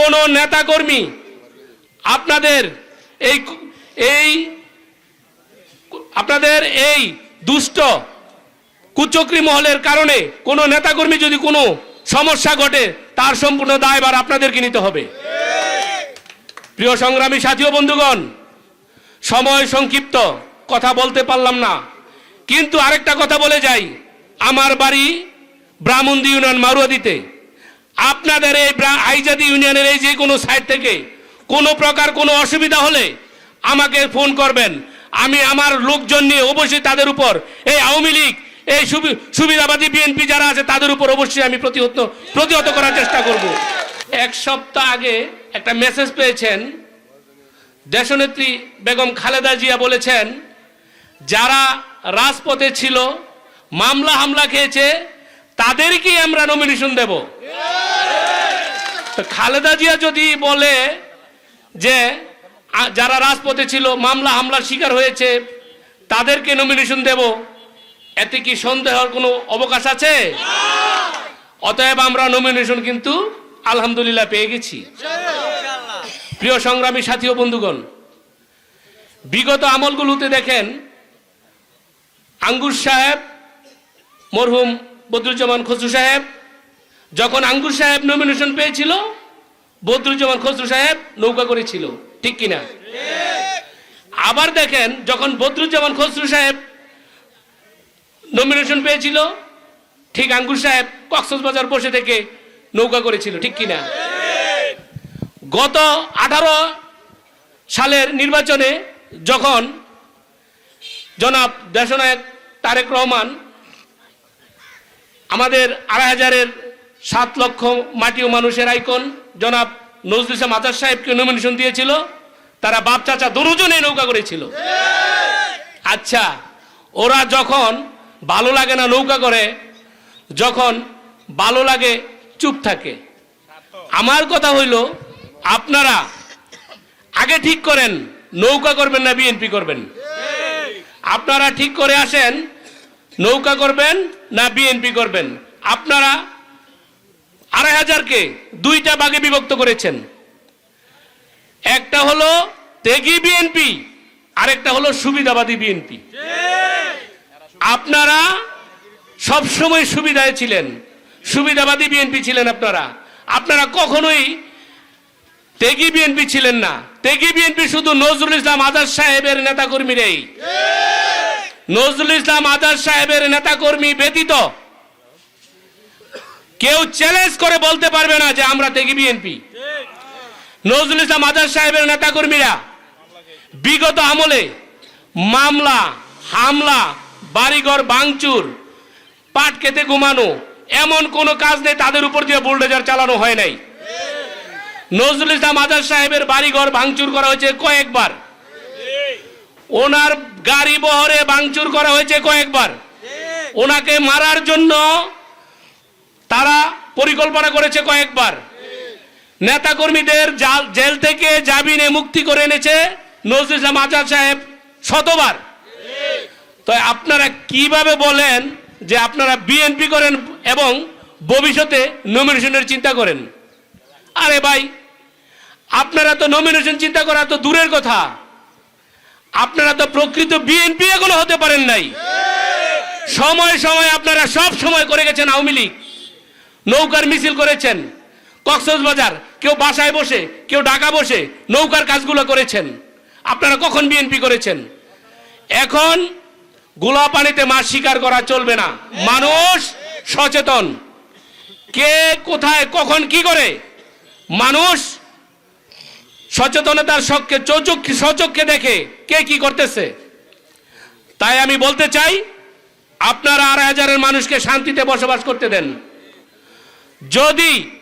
কোন নেতাকর্মী আপনাদের এই এই আপনাদের এই দুষ্ট কুচক্রী মহলের কারণে কোনো নেতাকর্মী যদি কোনো সমস্যা ঘটে, তার সম্পূর্ণ দায়ভার আপনাদেরকে নিতে হবে। প্রিয় সংগ্রামী সাথী ও বন্ধুগণ, সময় সংক্ষিপ্ত, কথা বলতে পারলাম না। কিন্তু আরেকটা কথা বলে যাই। আমার বাড়ি ব্রাহ্মণদি ইউনিয়ন মারুয়াদিতে। আপনাদের এই আইজাদি ইউনিয়নের এই যে কোনো সাইড থেকে কোনো প্রকার কোনো অসুবিধা হলে আমাকে ফোন করবেন। আমি আমার লোকজন নিয়ে অবশ্যই তাদের উপর এই আওয়ামী লীগ, এই সুবি- সুবিধাবাদী বিএনপি যারা আছে তাদের উপর অবশ্যই আমি প্রতিহত প্রতিহত করার চেষ্টা করব। এক সপ্তাহ আগে একটা মেসেজ পেয়েছেন। দেশনেত্রী বেগম খালেদা জিয়া বলেছেন, যারা রাজপথে ছিল, মামলা হামলা খেয়েছে, তাদেরকেই আমরা নমিনেশন দেব। খালেদা জিয়া যদি বলে যে যারা রাজপথে ছিল, মামলা হামলার শিকার হয়েছে, তাদেরকে নমিনেশন দেব, এতে কি সন্দেহের কোনো অবকাশ আছে? অতএব আমরা নমিনেশন কিন্তু আলহামদুলিল্লাহ পেয়ে গেছি। প্রিয় সংগ্রামী সাথী ও বন্ধুগণ, বিগত আমলগুলোতে দেখেন, আঙ্গুর সাহেব, মরহুম বদরুজ্জামান খসরু সাহেব যখন আঙ্গুর সাহেব নমিনেশন পেয়েছিল বদরুজ্জামান খসরু সাহেব নৌকা করেছিল। ঠিক কিনা? আবার দেখেন যখন বদরুজ্জামান খসরু সাহেব নমিনেশন পেয়েছিল ঠিক আঙ্গুর সাহেব কক্সবাজার বসে থেকে নৌকা করেছিল। ঠিক কিনা? গত আঠারো সালের নির্বাচনে যখন জনাব দেশনায়ক তারেক রহমান আমাদের আড়াই হাজারের সাত লক্ষ মাটি ও মানুষের আইকন। জনাব নজরুল ইসলাম আজাদ সাহেবকে নমিনেশন দিয়েছিল। তারা বাপ, চাচা দুজনে নৌকা করেছিল। আচ্ছা ওরা যখন ভালো লাগে না নৌকা করে, যখন ভালো লাগে চুপ থাকে। আমার কথা হইল, আপনারা আগে ঠিক করেন, নৌকা করবেন না বিএনপি করবেন। আপনারা ঠিক করে আসেন, নৌকা করবেন না বিএনপি করবেন। আপনারা আড়াই হাজারকে দুইটা ভাগে বিভক্ত করেছেন। একটা হলো তেগি বিএনপি, আরেকটা হলো সুবিধাবাদী বিএনপি। আপনারা সব সময় সুবিধায় ছিলেন, সুবিধাবাদী বিএনপি ছিলেন আপনারা। আপনারা কখনোই তেগি বিএনপি ছিলেন না। তেগি বিএনপি শুধু নজরুল ইসলাম আজাদ সাহেবের নেতাকর্মীরাই। নজরুল ইসলাম আজাদ সাহেবের নেতাকর্মী ব্যতীত কেউ চ্যালেঞ্জ করে বলতে পারবে না যে আমরা তেগি বিএনপি নজরুল ইসলাম আজাদ সাহেবের নেতাকর্মীরা বিগত আমলে মামলা, হামলা, বাড়িঘর ভাঙচুর, পাট কেটে ঘুমানো, এমন কোনো কাজ নেই, তাদের উপর দিয়ে বুলডোজার চালানো হয় নাই। নজরুল ইসলাম আজাদ সাহেবের বাড়িঘর ভাঙচুর করা হয়েছে কয়েকবার। ওনার গাড়ি বহরে ভাঙচুর করা হয়েছে কয়েকবার। ওনাকে মারার জন্য তারা পরিকল্পনা করেছে কয়েকবার। নেতাকর্মীদের জাল- জেল থেকে জামিনে মুক্তি করে এনেছে নজরুল ইসলাম আজাদ সাহেব শতবার। তো আপনারা কীভাবে বলেন যে আপনারা বিএনপি করেন এবং ভবিষ্যতে নমিনেশনের চিন্তা করেন? আরে ভাই, আপনারা তো নমিনেশন চিন্তা করা তো দূরের কথা। আপনারা তো প্রকৃত বিএনপি এগুলো হতে পারেন নাই। সময় সময় আপনারা সব সময় করে গেছেন আওয়ামী লীগ। নৌকার মিছিল করেছেন। কক্সবাজার, কেউ বাসায় বসে, কেউ ঢাকা বসে নৌকার কাজগুলো করেছেন। আপনারা কখন বিএনপি করেছেন? এখন গোলা পানিতে মাছ শিকার করা চলবে না। মানুষ সচেতন। কে কোথায়, কখন কি করে? মানুষ সচেতনতার শখকে চৌচক্ষে সচক্ষে দেখে কে কি করতেছে। তাই আমি বলতে চাই, আপনারা আড়াই হাজারের মানুষকে শান্তিতে বসবাস করতে দেন। যদি